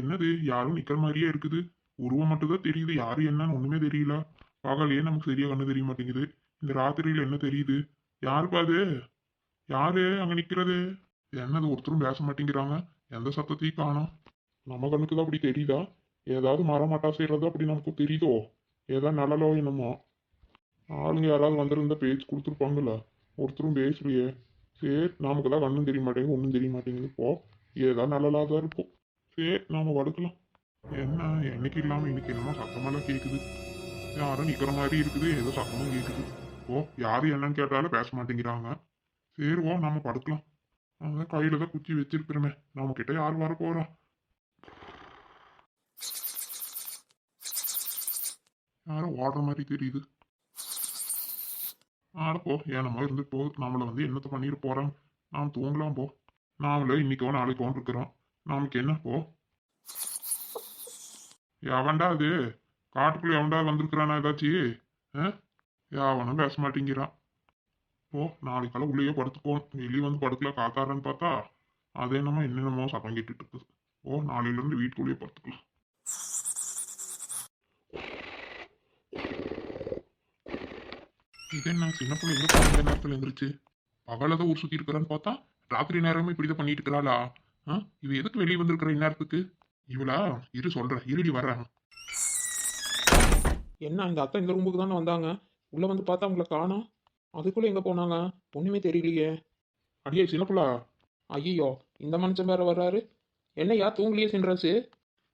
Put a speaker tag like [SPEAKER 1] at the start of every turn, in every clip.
[SPEAKER 1] என்னது? யாரும் நிக்கிற மாதிரியே இருக்குது. உருவம் மட்டும் தான் தெரியுது. யாரு என்னன்னு ஒண்ணுமே தெரியல. பகலையே நமக்கு சரியா கண்ணு தெரிய மாட்டேங்குது. இந்த ராத்திரியில என்ன தெரியுது? யாருப்பா அது? யாரு அங்க நிக்கிறது? என்னது? ஒருத்தரும் பேச மாட்டேங்கிறாங்க. எந்த சத்தத்தையும் காணோம். நம்ம கண்ணுக்கு தான் அப்படி தெரியுதா? ஏதாவது மரம் மட்டா செய்யறது அப்படி நமக்கு தெரியுதோ? ஏதாவது நல்லலோ என்னமோ? ஆளுங்க யாராவது வந்திருந்தா பேச்சு கொடுத்துருப்பாங்கல்ல. ஒருத்தரும் பேசலையே சரி நமக்கு தான் கண்ணும் தெரிய மாட்டேங்குது ஒன்றும் தெரிய மாட்டேங்குது. இப்போ ஏதாவது நல்லலாக தான் இருக்கும். சரி நாம படுக்கலாம். என்ன என்னைக்கு இல்லாமல் இன்னைக்கு என்னமோ சத்தமெல்லாம் கேட்குது யாரும் நிற்கிற மாதிரி இருக்குது ஏதோ சத்தமும் கேட்குது ஓ யாரு என்னன்னு கேட்டாலும் பேச மாட்டேங்கிறாங்க. சரி ஓ நாம படுக்கலாம். அதான் கையில தான் குச்சி வச்சிருக்கிறோமே. நம்ம கிட்ட யார் வர போறா? யாரும் ஓடுற மாதிரி தெரியுது. ஆட போ ஏனமோ இருந்துட்டு போ. நம்மளை வந்து என்னத்த பண்ணிட்டு போறான் நாம் தூங்கலாம் போ. நாமளே இன்னைக்கோ நாளைக்கோ இருக்கிறோம். நமக்கு என்ன போ எவன்டா அது? காட்டுக்குள்ள எவன்டா வந்திருக்கிறானா ஏதாச்சும் ஆ? யாவனும் பேச மாட்டேங்கிறான். போ காலை உள்ளேயே படுத்துப்போம் வெளியே வந்து படுக்கல காத்தாரன்னு பார்த்தா அதே நம்ம என்னென்னமோ சத்தம் கேட்டுட்டு இருக்குது ஓ நாளையில இருந்து வீட்டுக்குள்ளேயே படுத்துக்கலாம். இது என்ன? சின்ன பிள்ளை எங்க நேரத்தில் இந்த பகலதான் தான் ஊர் சுத்தி இருக்கிறான்னு பார்த்தா ராத்திரி நேரமே இப்படிதான் பண்ணிட்டு இருக்கிறாளா? ஆ இவ எதுக்கு வெளியே வந்திருக்கிற இந்நேரத்துக்கு? இவளா? இரு சொல்றேன் இருடி வர்றேன்
[SPEAKER 2] என்ன இந்த அத்தை இந்த ரூமுக்கு தானே வந்தாங்க? உள்ள வந்து பார்த்தா உங்களை காணோம். அதுக்குள்ள எங்க போனாங்க? ஒண்ணுமே தெரியலையே.
[SPEAKER 1] அடியே சின்ன பிள்ளை.
[SPEAKER 2] ஐயோ இந்த மனுஷன் வேற வர்றாரு. என்னய்யா தூங்கலையே சின்ராசு?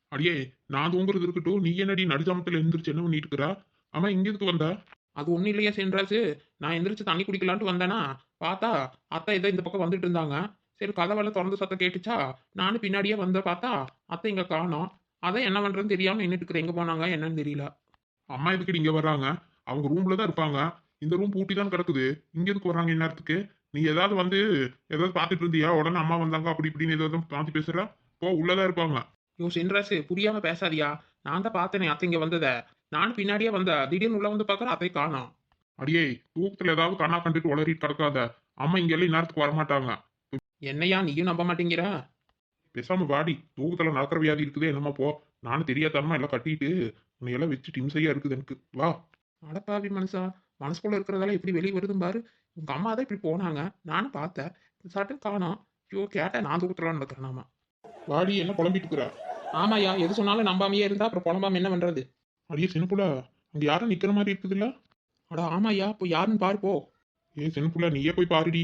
[SPEAKER 1] அடியே நான் தூங்குறது இருக்கட்டும். நீ என்னடி நடுஜாமத்துல எந்திரிச்சு என்ன பண்ணிட்டு இருக்கிறா? ஆமா இங்க எதுக்கு வந்தா?
[SPEAKER 2] அது ஒன்றும் இல்லையா சின்ராசு. நான் எந்திரிச்சு தண்ணி குடிக்கலான்ட்டு வந்தேனா? பார்த்தா அத்தை இதை இந்த பக்கம் வந்துட்டு இருந்தாங்க. சரி கதவெல்லாம் திறந்து சத்தம் கேட்டுச்சா? நானும் பின்னாடியே வந்த பார்த்தா அத்தை இங்கே காணோம். அதான் என்ன பண்ணுறேன்னு தெரியாமல் நின்றுட்டு எங்கே போனாங்க என்னன்னு தெரியல.
[SPEAKER 1] அம்மா எதுக்கு இங்கே வர்றாங்க? அவங்க ரூம்ல தான் இருப்பாங்க. இந்த ரூம் பூட்டி தான் கிடக்குது. இங்கே எதுக்கு வர்றாங்க இந்நேரத்துக்கு? நீ ஏதாவது வந்து ஏதாவது பார்த்துட்டு இருந்தியா? உடனே அம்மா வந்தாங்க அப்படி இப்படின்னு ஏதாவது பார்த்து பேசுற. போ உள்ளதான் இருப்பாங்க.
[SPEAKER 2] யோ சின்ராசு புரியாம பேசாதியா? நான் தான் பார்த்தேனே அத்தை இங்கே வந்ததை. நானும் பின்னாடியே வந்த திடீர்னு உள்ள வந்து பார்க்குற அத்தை காணும்.
[SPEAKER 1] அடியே தூக்கத்தில் ஏதாவது கண்ணா கண்டுட்டு உளறிட்டு கிடக்காத. அம்மா இங்கே எல்லாம் இந்நேரத்துக்கு வரமாட்டாங்க.
[SPEAKER 2] என்னையா நீயும் நம்ப மாட்டேங்கிற?
[SPEAKER 1] பேசாம வாடி தூக்கத்துல நடக்கிற வியாதி இருக்குது என்னமா போ. நானும் தெரியாதனமா எல்லாம் கட்டிட்டு உன்னை எல்லாம் வச்சுட்டு இம்சையா இருக்குது எனக்கு. வா.
[SPEAKER 2] அடப்பாவி மனுஷா மனசுக்குள்ள இருக்கிறதால இப்படி வெளியே வருதும் பாரு. உங்க அம்மா தான் இப்படி போனாங்க. நானும் பார்த்தேன். சட்டு காணோம். ஐயோ கேட்டேன் நான் தூக்கத்துலான்னு இருக்கிறேன் ஆமா
[SPEAKER 1] வாடி என்ன புலம்பிட்டு இருக்கிற?
[SPEAKER 2] ஆமாய்யா எது சொன்னாலும் நம்பாமையே இருந்தா அப்புறம் புலம்பாம என்ன பண்றது?
[SPEAKER 1] அடியே சின்னப்புல அங்க யாரும் நிக்கிற மாதிரி இருக்குதுல்ல?
[SPEAKER 2] அட ஆமாய்யா இப்போ யாருன்னு பாரு போ.
[SPEAKER 1] ஏ சின்னப்புல நீயே போய் பாருடி.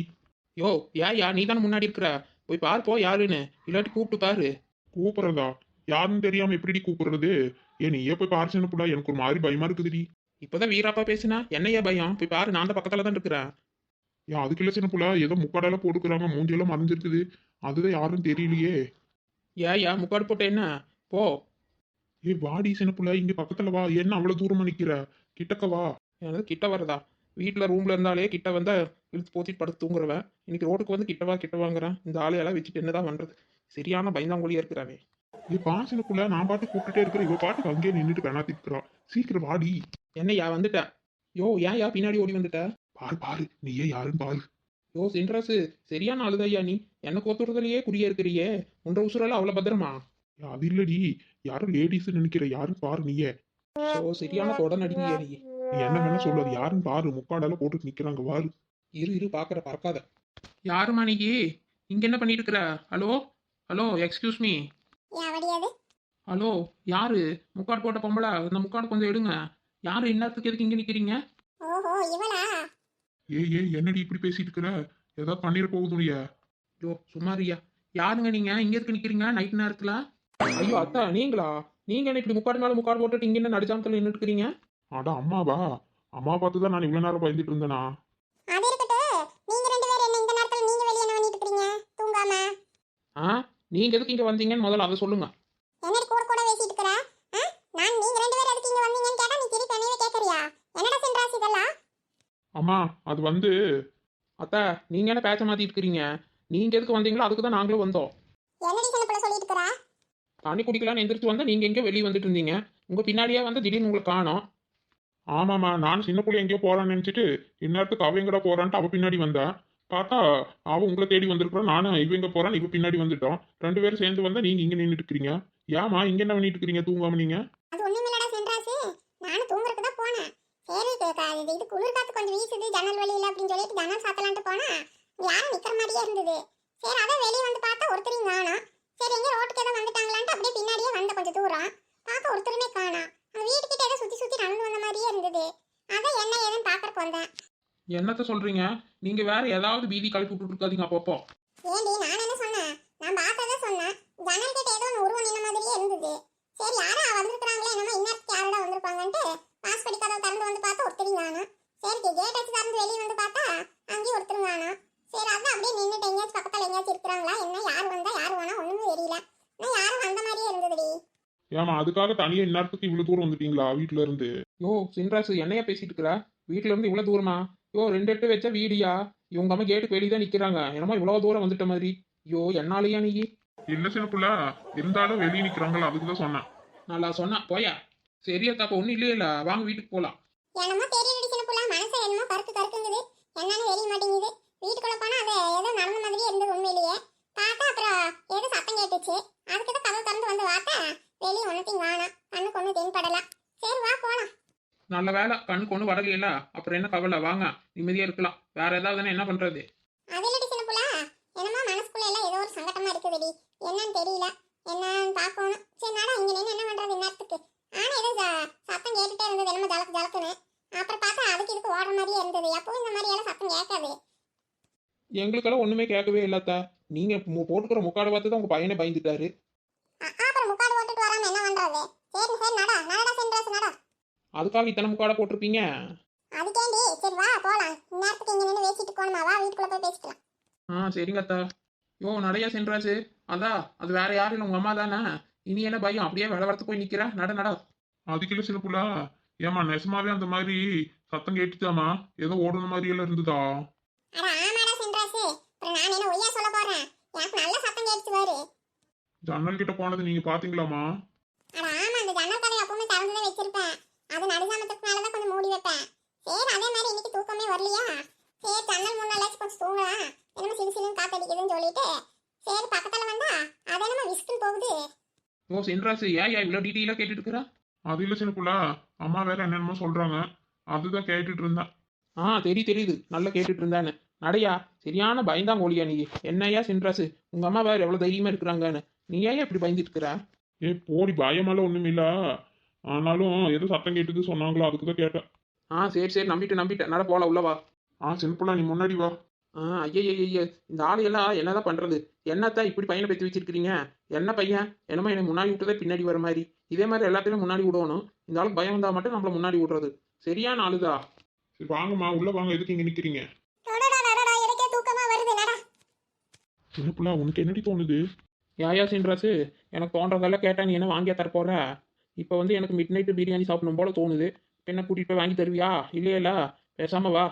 [SPEAKER 2] யோ ஏய்யா நீ தானே முன்னாடி இருக்கிற. போய் பாரு போ யாருன்னு. இல்லாட்டி கூப்பிட்டு பாரு.
[SPEAKER 1] கூப்பிடுறதா? யாருன்னு தெரியாம எப்படிடி கூப்பிடுறது? ஏ நீயே போய் பாரு சின்னப்புல எனக்கு ஒரு மாதிரி பயமா இருக்குதுடி.
[SPEAKER 2] இப்போதான் வீராப்பா பேசுனா என்னய்யா பயம்? போய் பாரு நான் தான் பக்கத்துல தான் இருக்கிறேன்.
[SPEAKER 1] ஏன் அதுக்கு இல்ல சின்னப்புல ஏதோ முக்காடெல்லாம் போட்டுக்கிறாங்க மூஞ்சியெல்லாம் மறைஞ்சிருக்குது. அதுதான் யாருன்னு தெரியலையே.
[SPEAKER 2] ஏய்யா முக்காடு போட்ட என்ன? போ.
[SPEAKER 1] ஏ வாடி சின்னப்புல இங்க பக்கத்துல வா. என்ன அவ்வளவு தூரமா நிக்கிற? கிட்டக்க வா.
[SPEAKER 2] எனது கிட்ட வரதா வீட்டில் ரூம்ல இருந்தாலே கிட்ட வந்தா இழுத்து போத்திட்டு படுத்து தூங்குறவன். இன்னைக்கு ரோட்டுக்கு வந்து கிட்டவா கிட்ட வாங்குறேன் இந்த ஆளையெல்லாம் வச்சுட்டு என்னதான் பண்றது? சரியான பயந்தாங்கொழியா இருக்கிறாவே
[SPEAKER 1] ஏ பா சின்னப்புல நான் பாட்டு கூப்பிட்டுட்டே இருக்கிறேன். இவ பாட்டுக்கு அங்கேயே நின்றுட்டு பெணாத்தி இருக்கிறான் சீக்கிரம் வாடி.
[SPEAKER 2] என்னய்யா வந்துட்ட? யோ ஏன்யா பின்னாடி ஓடி வந்துட்ட?
[SPEAKER 1] பாரு பாரு. நீயே யாருன்னு பாரு.
[SPEAKER 2] யோ சின்ராசு சரியான ஆளுதையா நீ. என்ன கோத்துறதுலயே குறியே இருக்கிறியே. உன்ற உசுரெல்லாம் அவ்வளவு பத்திரமா?
[SPEAKER 1] அது இல்லடி. யாரும் லேடிஸ் நினைக்கிற யாருன்னு பாரு நீயே.
[SPEAKER 2] ஓ சரியான தொட நடிகையா நீ.
[SPEAKER 1] நீ என்ன வேணா சொல்லு அது யாருன்னு பாரு. முக்காடெல்லாம் போட்டுட்டு நிக்கிறாங்க பாரு.
[SPEAKER 2] இரு இரு பாக்குற பறக்காத. யாருமா நீ? இங்க என்ன பண்ணிட்டு இருக்கிற hello hello excuse me hello யாரு? முக்காடு போட்ட பொம்பளை. இந்த முக்காடு கொஞ்சம் எடுங்க. யாரு இன்னத்துக்கு எதுக்கு இங்க நிக்கிறீங்க?
[SPEAKER 3] ஓஹோ இவளா?
[SPEAKER 1] ஏய் ஏய் என்னடி இப்படி பேசிட்டு இருக்கிற ஏதாவது பண்ணிட போகுதுடிய.
[SPEAKER 2] ஐயோ சுமாரியா யாருங்க நீங்க? இங்க எதுக்கு நிக்கிறீங்க? நைட் நேரத்துல? ஐயோ அத்தா நீங்களா? நீங்க என்ன இப்படி முக்காடு மேல முக்காடு போட்டுட்டு இங்க என்ன நடுஜாமத்துல நின்னுட்டு இருக்கிறீங்க
[SPEAKER 1] அட அம்மாவா? அம்மா பார்த்து தான் நான் இவ்வளவு நேரம் பயந்துட்டு இருந்தேனா?
[SPEAKER 3] அது இருக்கட்டும். நீங்க ரெண்டு பேரும் என்ன இந்த நேரத்துல நீங்க வெளிய என்ன பண்ணிட்டு இருக்கீங்க? தூங்காம?
[SPEAKER 2] ஆ? நீங்க எதுக்கு இங்க வந்தீங்கன்னு முதல்ல அதை சொல்லுங்க.
[SPEAKER 3] என்னடி கூட கூட பேசிட்டு இருக்கற? ஆ? நான் நீங்க ரெண்டு பேரும் எதுக்கு இங்க வந்தீங்கன்னு கேட்டா நீ திருப்பி என்னையவே கேக்குறியா? என்னடா சென்றாஸ் இதெல்லாம்?
[SPEAKER 1] அம்மா அது வந்து
[SPEAKER 2] அத்தா நீங்க என்ன பேச்ச மாத்திட்டு இருக்கிறீங்க நீங்க எதுக்கு வந்தீங்களோ அதுக்கு தான் நாங்களும் வந்தோம்.
[SPEAKER 3] என்னடி சின்ன பிள்ளை சொல்லிட்டு இருக்கற?
[SPEAKER 2] தண்ணி குடிக்கலாம்னு எந்திரிச்சு வந்தா நீங்க எங்கேயோ வெளியே வந்துட்டு இருந்தீங்க? உங்க பின்னாடியே வந்து திடீர்னு உங்களை காணோம்.
[SPEAKER 1] ஆமாம்மா நான் சின்ன பிள்ளை எங்கேயோ போறான்னு நினைச்சிட்டு இந்நேரத்துக்கு அவ எங்கடா போறான்ட்டு அவ பின்னாடி வந்தா. பார்த்தா அவ உங்களை தேடி வந்திருக்கிறோம் நானும் இவ எங்க போறான் இவ பின்னாடி வந்துட்டோம். ரெண்டு பேரும் சேர்ந்து வந்தா நீங்க இங்க நின்றுட்டு இருக்கிறீங்க. ஏமா இங்க என்ன பண்ணிட்டு இருக்கீங்க தூங்காம நீங்க?
[SPEAKER 3] அது ஒண்ணுமில்லடா சென்றாசு நானும் தூங்குறதுக்கு தான் போனேன். சரி இது க- இது இது குளிர் காத்து கொஞ்சம் வீசுது ஜன்னல் வழியில அப்படின்னு சொல்லிட்டு ஜன்னல் சாத்தலான்ட்டு போனா யாரும் நிக்கிற மாதிரியே இருந்தது. சரி அதான் வெளியே வந்து பார்த்தா ஒருத்தரையும் காணோம். சரி எங்க ரோட்டுக்கு ஏதோ வந்துட்டாங்களான்ட்டு அப்படியே பின்னாடியே வந்த கொஞ்சம் தூரம். பார்க்க ஒருத்தருமே காணோம். அந்த வீட்டுக்கிட்ட ஏதோ சுத்தி சுத்தி நடந்து வந்த மாதிரியே இருந்தது. அதான் என்ன ஏதுன்னு பாக்கறதுக்கு வந்தேன்.
[SPEAKER 2] என்னத்த சொல்றீங்க? நீங்க வேற ஏதாவது பீதி கலப்பி விட்டுட்டு இருக்காதீங்க அப்பப்போ.
[SPEAKER 3] ஏண்டி நான் என்ன சொன்னேன்? நான் பார்த்ததை சொன்னேன். ஜன்னல் கிட்ட ஏதோ ஒன்று உருவம் நின்ன மாதிரியே இருந்தது. சரி யாரா வந்திருக்கிறாங்களே? என்னமோ இன்னத்துக்கு யாரோட வந்திருப்பாங்கன்ட்டு வாசப்படி கதவை திறந்து வந்து பார்த்தா ஒருத்தரும் காணும் சரி கேட் வச்சு திறந்து வெளியே வந்து பார்த்தா அங்கேயும் ஒருத்தரும் காணும் சரி அதான் அப்படியே நின்றுட்டு எங்கேயாச்சும் பக்கத்தில் எங்கேயாச்சும் இருக்கிறாங்களா என்ன யார் வந்தா யார் வேணா ஒன்றுமே தெரியல ஆனால் யாரும் வந்த மாதிரியே இருந்ததுடி
[SPEAKER 1] ஏமா அதுக்காக தனியா இந்நேரத்துக்கு இவ்வளவு தூரம் வந்துட்டீங்களா வீட்டுல இருந்து?
[SPEAKER 2] யோ சின்ராசு என்னையா பேசிட்டு இருக்கிற வீட்ல இருந்து இவ்வளவு தூரமா? யோ ரெண்டு எட்டு வச்ச வீடியா? இவங்க அம்மா கேட்டுக்கு வெளியே தான் நிக்கிறாங்க. என்னமோ இவ்வளவு தூரம் வந்துட்ட மாதிரி. யோ என்னாலயா நீ?
[SPEAKER 1] இல்ல சின்ன புள்ள? இருந்தாலும் வெளியே நிக்கிறாங்களா அதுக்கு தான் சொன்னேன்.
[SPEAKER 2] நல்லா சொன்னா போயா. சரியா தப்ப ஒன்றும் இல்லையில. வாங்க வீட்டுக்கு போலாம்.
[SPEAKER 3] என்னமோ தெரியல சின்ன புள்ள. மனசு என்னமோ கருக்கு கருக்குங்குது என்னன்னு தெரிய மாட்டேங்குது. வீட்டுக்குள்ள போனா அது ஏதோ நடந்த மாதிரியே இருந்தது உண்மையிலேயே. பார்த்தா அப்புறம் ஏதோ சத்தம் கேட்டுச்சு. அதுக்கு தான் கதவு திறந்து வந்து பார்த்தா வெளியே ஒன்றத்தையும் காணோம் கண்ணுக்கு ஒன்றும் தென்படல. சரி வா போலாம்.
[SPEAKER 2] நல்ல வேலை. கண்ணுக்கு ஒன்று வரலையில? அப்புறம் என்ன கவலை? வாங்க நிம்மதியா இருக்கலாம். வேற ஏதாவது என்ன பண்றது?
[SPEAKER 3] அது இல்லடி சின்ன புள்ள. என்னமோ மனசுக்குள்ள எல்லாம் ஏதோ ஒரு சங்கடமா இருக்குதுடி. என்னன்னு தெரியல. என்னன்னு பார்க்கணும். சரி நாடா இங்க நின்று என்ன பண்றது இந்நேரத்துக்கு? ஆனா ஏதோ சத்தம் கேட்டுட்டே இருந்தது. என்னமோ ஜலக்கு ஜலக்குன்னு. அப்புறம் பார்த்தா அதுக்கு இதுக்கு ஓடுற மாதிரியே இருந்தது. எப்பவும் இந்த மாதிரி எல்லாம் சத்தம் கேட்காது.
[SPEAKER 2] எங்களுக்கெல்லாம் ஒண்ணுமே கேட்கவே இல்லாத நீங்க போட்டுக்கிற முக்காடை பார்த்து தான் உங்க பையனே பயந்துட்டாரு
[SPEAKER 3] அ- அப்புறம் முக்காடு ஓட்டுட்டு வராம என்ன பண்றது சரி சரி நடா நடடா சென்றாசு நடா.
[SPEAKER 2] அதுக்காக இத்தனை முக்காடை போட்டிருப்பீங்க?
[SPEAKER 3] அதுக்கேண்டி சரி வா போலாம். இந்நேரத்துக்கு இங்க நின்று பேசிட்டு போகணுமா? வா வீட்டுக்குள்ள போய் பேசிக்கலாம்.
[SPEAKER 2] ஆ சரிங்க அத்தா. யோ நடையா சென்றாச்சு அதா அது வேற யாரும் இல்லை உங்க அம்மா தானே? இனி என்ன பயம்? அப்படியே விளை வரத்து போய் நிக்கிறா? நட நட.
[SPEAKER 1] அதுக்கு இல்ல சின்ன புள்ள ஏமா நெசமாவே அந்த மாதிரி சத்தம் கேட்டுச்சாமா ஏதோ ஓடுன மாதிரி எல்லாம் இருந்ததா?
[SPEAKER 3] அட ஆமாடா சென்றாசு அப்புறம் நான் என்ன ஒய்யா சொல்ல போறேன்? எனக்கு நல்ல சத்தம் கேட்டுச்சு பாரு.
[SPEAKER 1] ஜன்னல் கிட்ட போனது நீங்க பாத்தீங்களாமா
[SPEAKER 3] அட ஆமா அந்த ஜன்னல் கதை எப்பவுமே திறந்துதான் வச்சிருப்பேன் அது நடுசாமத்துக்கு மேலதான் கொஞ்சம் மூடி வைப்பேன் சரி அதே மாதிரி இன்னைக்கு தூக்கமே வரலையா சரி ஜன்னல் முன்னாலாச்சும் கொஞ்சம் தூங்கலாம் என்னமோ சிலு சிலுன்னு காத்தடிக்குதுன்னு சொல்லிட்டு சரி பக்கத்துல வந்தா அது என்னமோ விஸ்குன்னு போகுது
[SPEAKER 2] யோ சென்றாசு ஏன் ஏன் இவ்வளோ டீட்டெயிலாக கேட்டுட்டு இருக்கிறா
[SPEAKER 1] அது இல்ல சின்ன புள்ள அம்மா வேற என்னென்னமோ சொல்றாங்க. அதுதான் கேட்டுட்டு இருந்தேன்
[SPEAKER 2] ஆ தெரியுது தெரியுது. நல்லா கேட்டுட்டு இருந்தானு நடையா சரியான பயந்தாங்கோலியா நீ. என்னையா சென்றாசு உங்க அம்மா வேற எவ்வளவு தைரியமா இருக்கிறாங்கன்னு. நீ ஏன் இப்படி பயந்துட்டு இருக்கிற
[SPEAKER 1] ஏ போடி பயமெல்லாம் ஒண்ணும் இல்ல ஆனாலும் ஏதோ சத்தம் கேட்டது சொன்னாங்களோ அதுக்கு தான் கேட்டேன்.
[SPEAKER 2] ஆ சரி சரி. நம்பிட்டு நம்பிட்டேன். நட போல உள்ள வா.
[SPEAKER 1] ஆ சின்ன புள்ள நீ முன்னாடி வா.
[SPEAKER 2] ஆ ஐயா ஐயா இந்த ஆளையெல்லாம் என்னதான் பண்றது? என்னத்தான் இப்படி பையனை பெற்று வச்சிருக்கிறீங்க? என்ன பையன்? என்னமோ என்னை முன்னாடி விட்டதே பின்னாடி வர மாதிரி. இதே மாதிரி எல்லாத்தையும் முன்னாடி விடணும். இந்த ஆளுக்கு பயம் வந்தா மட்டும் நம்மள முன்னாடி விடுறது. சரியான ஆளுதா
[SPEAKER 1] சரி வாங்கம்மா. உள்ள வாங்க. எதுக்கு இங்க நிக்கிறீங்க?
[SPEAKER 3] டடடா, டடடா, எனக்கே தூக்கமா வருது. நடா
[SPEAKER 1] சின்ன புள்ள உனக்கு என்னடி தோணுது?
[SPEAKER 2] யாயா சின்ராசு. எனக்கு தோன்றதெல்லாம் கேட்டா நீ என்ன வாங்கியா தரப்போற? இப்போ வந்து எனக்கு மிட் நைட்டு பிரியாணி சாப்பிடணும் போல தோணுது. என்ன கூட்டிட்டு போய் வாங்கி தருவியா? இல்லையில? பேசாம வா.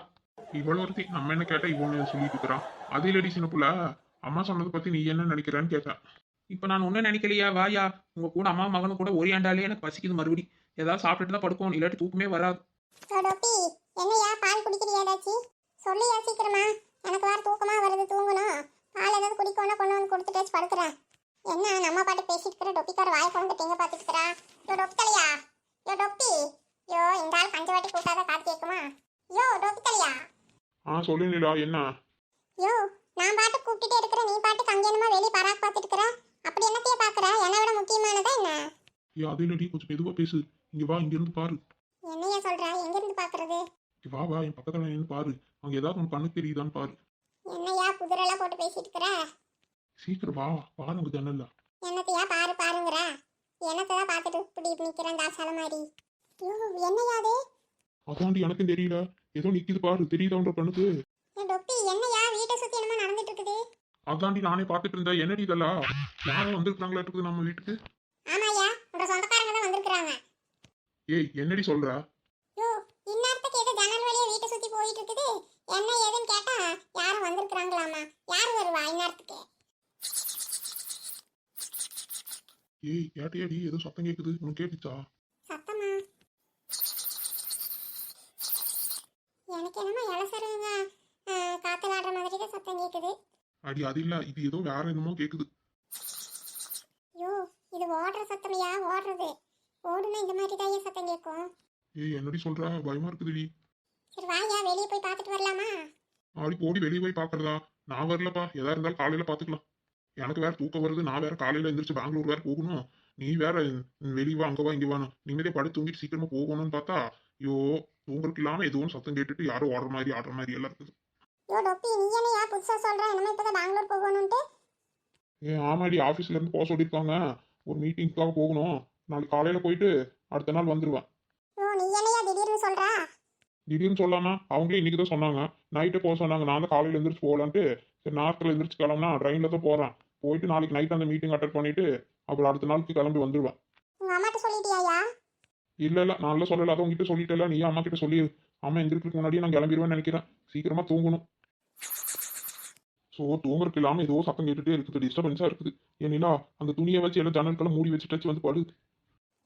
[SPEAKER 1] இவ்வளவு ஒருத்தி நம்ம என்ன கேட்டா இவனு சொல்லிட்டு இருக்கிறான். அது இல்லடி சின்ன புள்ள அம்மா சொன்னதை பத்தி நீ என்ன நினைக்கிறேன்னு கேட்டேன்
[SPEAKER 2] இப்போ நான் ஒன்றும் நினைக்கலையா? வாயா. உங்க கூட அம்மா மகனும் கூட ஓரியாண்டாலே எனக்கு பசிக்குது மறுபடி. ஏதாவது சாப்பிட்டுட்டு தான் படுக்கும் இல்லாட்டி தூக்கமே வராது.
[SPEAKER 3] என்னையா பால் குடிக்கிறியா ஏதாச்சும் சொல்லியா சீக்கிரமா. எனக்கு வேற தூக்கமா வருது. தூங்கணும். பால் ஏதாவது குடிக்கணும் கொண்டு வந்து கொடுத்துட்டு படுக்கிறேன் என்ன நம்ம பாட்டு பேசிட்டு இருக்கிற டொப்பிக்கார வாயை கொண்டு எங்க பாத்துட்டு இருக்கிறா? யோ டொப்பி தலையா யோ டொப்பி. யோ இந்த ஆள் பஞ்ச வாட்டி கூட்டாத காத்து கேட்குமா? யோ டொப்பி தலையா
[SPEAKER 1] ஆ சொல்லுங்களா என்ன?
[SPEAKER 3] யோ நான் பாட்டு கூப்பிட்டுட்டே இருக்கிறேன் நீ பாட்டுக்கு அங்கே என்னமோ வெளியே பராக் பார்த்துட்டு இருக்கிற? அப்படி என்னத்தையே பார்க்கற? என்னை விட முக்கியமானதா என்ன?
[SPEAKER 1] ஏ அது இல்லடி கொஞ்சம் மெதுவா பேசு. இங்க வா இங்க இருந்து பாரு.
[SPEAKER 3] என்னையா சொல்ற? எங்க இருந்து பாக்குறது
[SPEAKER 1] இங்க வா வா. என் பக்கத்துல நின்னு பாரு. அங்க ஏதாவது உன் கண்ணு தெரியுதான்னு பாரு.
[SPEAKER 3] என்னையா புதிரெல்லாம் போட்டு பேசிட்டு இருக்கிற?
[SPEAKER 1] சீக்கிரம் வா. பாரு அங்க ஜன்னல்ல.
[SPEAKER 3] என்னத்தையா பாரு பாருங்கிற? என்னத்தை தான் பார்த்துட்டு இப்படி நிக்கிறேன் தாசால மாதிரி? ஐயோ என்னையா அது?
[SPEAKER 1] அதாண்டி எனக்கும் தெரியல. ஏதோ நிக்குது பாரு. தெரியுதான்ற கண்ணுக்கு?
[SPEAKER 3] டொப்பி என்னையா? வீட்டை சுத்தி என்னமோ இருக்குது
[SPEAKER 1] அதாண்டி நானே பார்த்துட்டு இருந்தேன். என்னடி இதெல்லாம் யாரும் வந்திருக்காங்களா இருக்குது நம்ம வீட்டுக்கு?
[SPEAKER 3] ஆமாயா உங்க சொந்தக்காரங்க தான்
[SPEAKER 1] ஏய் என்னடி சொல்ற?
[SPEAKER 3] யோ இந்நேரத்துக்கு ஏதோ ஜன்னல் வழியா வீட்டை சுத்தி போயிட்டு இருக்குது என்ன ஏதுன்னு கேட்டா யாரும் வந்திருக்கிறாங்களாமா? யார் வருவா
[SPEAKER 1] ஏய் கேட்டியாடி ஏதோ சத்தம் கேக்குது? உனக்கு கேட்டுச்சா
[SPEAKER 3] சத்தமா எனக்கு என்னமோ இளசருங்க காத்துல ஆடுற மாதிரி தான் சத்தம் கேக்குது
[SPEAKER 1] அடி அது இல்ல இது ஏதோ வேற என்னமோ கேக்குது.
[SPEAKER 3] யோ இது ஓடுற சத்தமையா ஓடுறது. ஓடுனா இந்த மாதிரி தான் சத்தம் கேட்கும்.
[SPEAKER 1] ஏய் என்னடி சொல்ற? பயமா இருக்குதுடி.
[SPEAKER 3] சரி வாயா வெளியே போய் பார்த்துட்டு வரலாமா?
[SPEAKER 1] ஆடி போடி வெளியே போய் பாக்குறதா நான் வரலப்பா. எதா இருந்தாலும் காலையில பாத்துக்கலாம் எனக்கு வேற தூக்கம் வருது. நான் வேற காலையில எந்திரிச்சு பெங்களூர் வேற போகணும். நீ வேற வெளியே வா அங்க வா இங்க வாணும் நிம்மதியா படுத்து தூங்கிட்டு சீக்கிரமா போகணும்னு பார்த்தா ஐயோ தூங்குறதுக்கு இல்லாம ஒன்று சத்தம் கேட்டுட்டு யாரோ ஓடுற மாதிரி ஆடுற மாதிரி எல்லாம் இருக்குது.
[SPEAKER 3] யோ டொப்பி நீ என்னையா புதுசா சொல்ற? என்னமே இப்பதான் பெங்களூர் போகணும்ட்டு
[SPEAKER 1] ஏ ஆமாடி ஆஃபீஸ்ல இருந்து போக சொல்லியிருக்காங்க. ஒரு மீட்டிங்க்காக போகணும். நாளைக்கு காலையில போயிட்டு அடுத்த நாள் வந்துருவேன்.
[SPEAKER 3] யோ நீ என்னையா திடீர்னு சொல்ற?
[SPEAKER 1] திடீர்னு சொல்லாம அவங்களே இன்னைக்கு தான் சொன்னாங்க. நைட்டே போக சொன்னாங்க. நான் தான் காலையில எந்திரிச்சு போகலான்ட்டு. சரி நேரத்தில் எந்திரிச்சு கிளம்புனா ட்ரெயினில் தான் போகிறேன் போயிட்டு நாளைக்கு நைட் அந்த மீட்டிங் அட்டன் பண்ணிட்டு அப்புறம் அடுத்த நாளுக்கு கிளம்பி வந்துடுவேன்
[SPEAKER 3] உங்க அம்மாட்ட சொல்லிட்டியாயா
[SPEAKER 1] இல்லை இல்லை நான் சொல்லல அதை உங்ககிட்ட சொல்லிட்டல நீ அம்மா கிட்ட சொல்லி அம்மா எந்திரிக்கிறதுக்கு முன்னாடியே நான் கிளம்பிடுவேன்னு நினைக்கிறேன். சீக்கிரமா தூங்கணும். ஸோ தூங்குறதுக்கு இல்லாமல் ஏதோ சத்தம் கேட்டுட்டே இருக்குது. டிஸ்டர்பன்ஸாக இருக்குது. ஏன்னா அந்த துணியை வச்சு எல்லாம் ஜன்னல்கெல்லாம் மூடி வச்சுட்டாச்சு வந்து படுது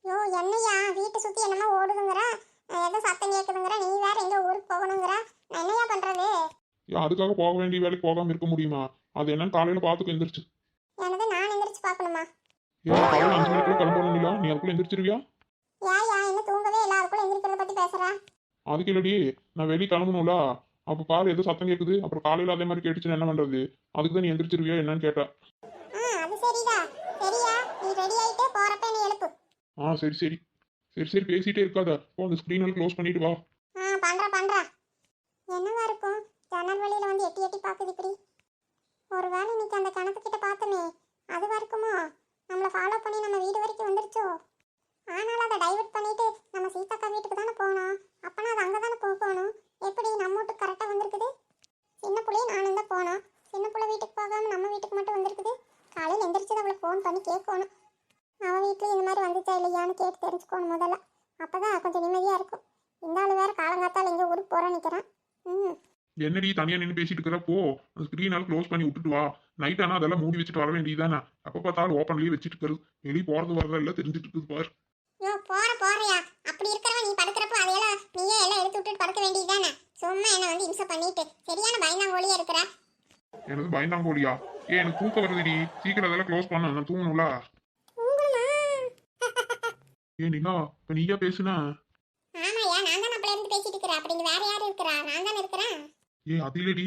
[SPEAKER 3] யோ என்னையா? வீட்டை சுத்தி என்னமோ ஓடுதுங்கிற. ஏதோ சத்தம் கேக்குதுங்கிற. நீ வேற எங்க ஊருக்கு போகணுங்கிற. நான் என்னையா பண்றது?
[SPEAKER 1] ஏன் அதுக்காக போக வேண்டிய வேலைக்கு போகாமல் இருக்க முடியுமா? அது என்னன்னு காலையில் பார்த்துக்க எந்திரிச்சு.
[SPEAKER 3] எனது நான் எந்திரிச்சு பார்க்கணுமா?
[SPEAKER 1] ஏன் காலையில் அஞ்சு மணிக்குள்ள கிளம்பணும்ல. நீ அதுக்குள்ள எந்திரிச்சிருவியா? அதுக்கு இல்லடி நான் வெளியே கிளம்பணும்ல. அப்போ பாரு ஏதோ சத்தம் கேட்குது அப்புறம் காலையில் அதே மாதிரி கேட்டுச்சுன்னா என்ன பண்ணுறது அதுக்கு தான் நீ எந்திரிச்சிருவியா என்னன்னு கேட்டேன்
[SPEAKER 3] ஆ
[SPEAKER 1] சரி சரி. சரி சரி பேசிட்டே இருக்காத. போ அந்த ஸ்க்ரீனில் க்ளோஸ் பண்ணிட்டு வா
[SPEAKER 3] ஆ பண்ற பண்ற என்னவா இருக்கும் ஜன்னல் வழியில வந்து எட்டி எட்டி பாக்குது இப்படி ஒருவேளை இன்னைக்கு அந்த கணக்கு கிட்ட பார்த்தோமே அதுவா இருக்குமோ நம்மளை ஃபாலோ பண்ணி நம்ம வீடு வரைக்கும் வந்துருச்சோ ஆனாலும் அதை டைவர்ட் பண்ணிட்டு நம்ம சீதாக்கா வீட்டுக்கு தானே போனோம் அப்பனா அது அங்கே தானே போகணும் எப்படி நம்ம வீட்டுக்கு கரெக்டாக வந்திருக்குது சின்ன பிள்ளையும் நானும் தான் போனோம் சின்ன பிள்ளை வீட்டுக்கு போகாம நம்ம வீட்டுக்கு மட்டும் வந்திருக்குது காலையில் எந்திரிச்சு அவளை ஃபோன் பண்ணி கேட்கணும் அவள் வீட்டில் இந்த மாதிரி வந்துச்சா இல்லையான்னு கேட்டு தெரிஞ்சுக்கணும் முதல்ல. அப்பதான் கொஞ்சம் நிம்மதியாக இருக்கும். இந்த ஆளு வேற காலங்காத்தால எங்க ஊருக்கு போறேன்னு நிக்கிறேன் ம்
[SPEAKER 1] என்னடி தனியாக நின்று பேசிட்டு இருக்கிற? போ. அந்த ஸ்க்ரீனால் க்ளோஸ் பண்ணி விட்டுட்டு வா. நைட் ஆனால் அதெல்லாம் மூடி வச்சுட்டு வர வேண்டியதானே அப்போ பார்த்தாலும் ஓப்பன்லேயே வச்சுட்டு இருக்கிறது வெளியே போகிறது வரதா எல்லாம் தெரிஞ்சுட்டு இருக்குது பாரு.
[SPEAKER 3] யோ போற போறியா? அப்படி இருக்கிறவன் நீ படுக்கிறப்போ அதையெல்லாம் நீயே எல்லாம் எடுத்து விட்டுட்டு படுக்க வேண்டியதுதானே? சும்மா என்ன வந்து இம்சை பண்ணிட்டு. சரியான பயந்தாங்கோலியா இருக்கிற?
[SPEAKER 1] எனது பயந்தாங்கோலியா ஏ எனக்கு தூக்கம் வருதுடி. சீக்கிரம் அதெல்லாம் க்ளோஸ் பண்ண. நான் தூங்கணும்ல. ஏ நிலா இப்போ நீயா பேசுனா?
[SPEAKER 3] ஆமாயா நான் தான் அப்பல இருந்து பேசிட்டு இருக்கிறேன். அப்படி இங்க வேற யாரு இருக்கிறா? நான் தானே இருக்கிறேன்?
[SPEAKER 1] ஏ அது இல்லடி.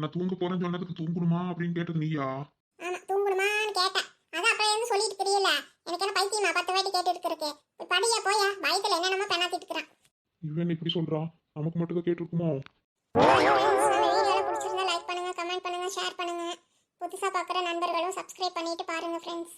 [SPEAKER 1] நான் தூங்க போறேன்னு சொன்னதுக்கு தூங்கணுமா அப்படின்னு கேட்டது நீயா?
[SPEAKER 3] ஆமா தூங்கணுமான்னு கேட்டேன். அதான் அப்பல இருந்து சொல்லிட்டு தெரியல. எனக்கு என்ன பைத்தியமா? பத்து வாட்டி கேட்டு இருக்கிறக்கு படியா போயா? பயத்துல என்னென்னமோ பெண்ணாத்திட்டு இருக்கிறான்.
[SPEAKER 1] இவன் இப்படி சொல்றா? நமக்கு மட்டும் தான் கேட்டிருக்குமோ?
[SPEAKER 3] பிடிச்சிருந்தா லைக் பண்ணுங்க கமெண்ட் பண்ணுங்க ஷேர் பண்ணுங்க. புதுசா பார்க்குற நண்பர்களும் சப்ஸ்கிரைப் பண்ணிட்டு பாருங்க ஃப்ரெண்ட்ஸ்